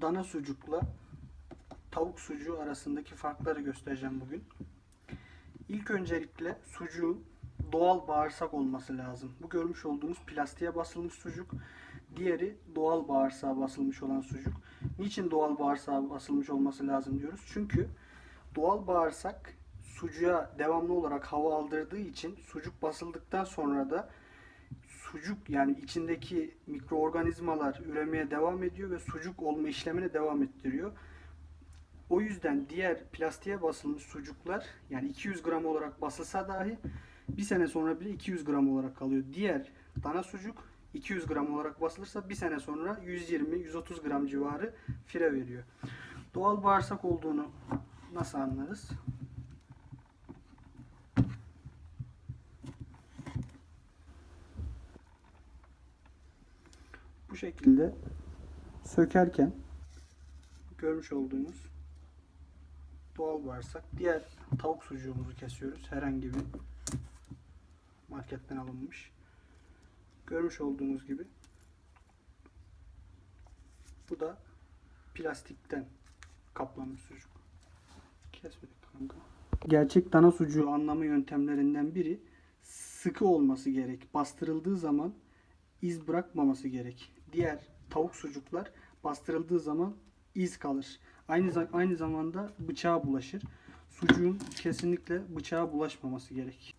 dana sucukla tavuk sucuğu arasındaki farkları göstereceğim bugün. İlk öncelikle sucuğun doğal bağırsak olması lazım. Bu görmüş olduğunuz plastiğe basılmış sucuk. Diğeri doğal bağırsağa basılmış olan sucuk. Niçin doğal bağırsağa basılmış olması lazım diyoruz? Çünkü doğal bağırsak sucuğa devamlı olarak hava aldırdığı için sucuk basıldıktan sonra da sucuk yani içindeki mikroorganizmalar üremeye devam ediyor ve sucuk olma işlemine devam ettiriyor. O yüzden diğer plastiğe basılmış sucuklar yani 200 gram olarak basılsa dahi bir sene sonra bile 200 gram olarak kalıyor. Diğer dana sucuk 200 gram olarak basılırsa bir sene sonra 120-130 gram civarı fire veriyor. Doğal bağırsak olduğunu nasıl anlarız? Bu şekilde sökerken görmüş olduğunuz doğal bağırsak. Diğer tavuk sucuğumuzu kesiyoruz. Herhangi bir marketten alınmış. Görmüş olduğunuz gibi bu da plastikten kaplanmış sucuk. Kesmedik kanka. Gerçek dana sucuğu anlama yöntemlerinden biri sıkı olması gerek. Bastırıldığı zaman iz bırakmaması gerek. Diğer tavuk sucuklar bastırıldığı zaman iz kalır. Aynı aynı zamanda bıçağa bulaşır. Sucuğun kesinlikle bıçağa bulaşmaması gerek.